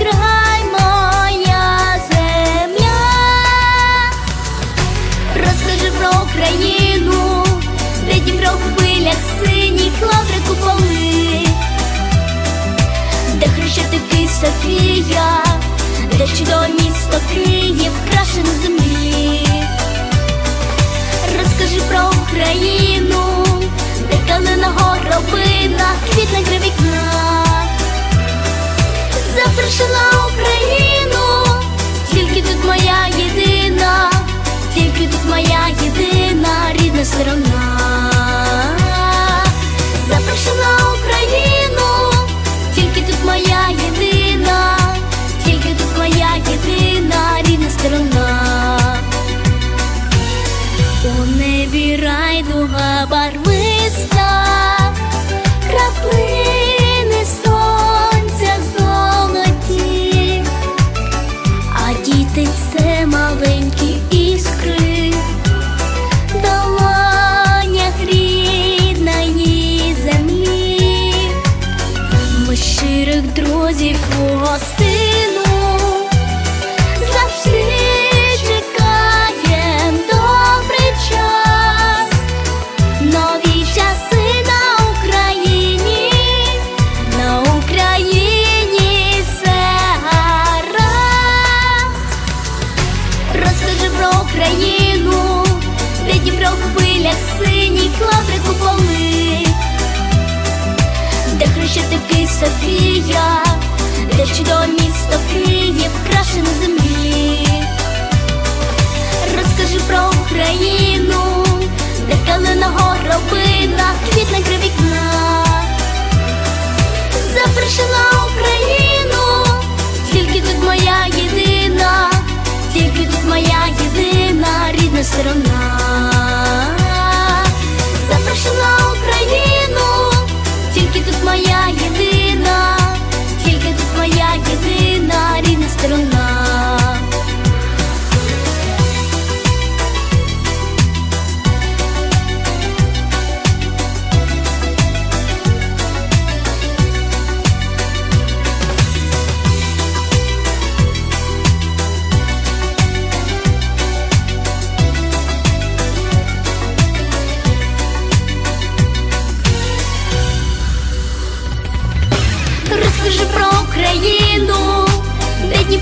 край, тільки тут моя єдина рідна сторона. Запрошена Україну, тільки тут моя єдина, тільки тут моя єдина рідна сторона. У небі райдуга барвиста, друзів у гостину завжди чекаєм добрий час, нові часи на Україні, на Україні все гаразд. Розкажи про Україну, де Дніпро в хвилях синіх лаври куполи, де хрещатики Софія, де чудове місто Київ, краше на землі. Розкажи про Україну, де калина горобина, квітне край вікна. Запрошена Україну, тільки тут моя єдина, тільки тут моя єдина рідна сторона.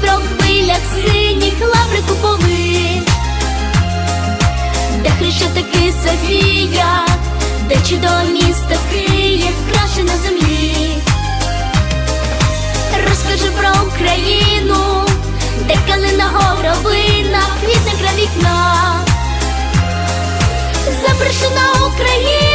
Дніпро хвилях синіх лаври куполи, де хрещатики Софія, де чудове місто Київ, краше на землі. Розкажи про Україну, де калина горовина, квітне край вікна. Запрошена Україна.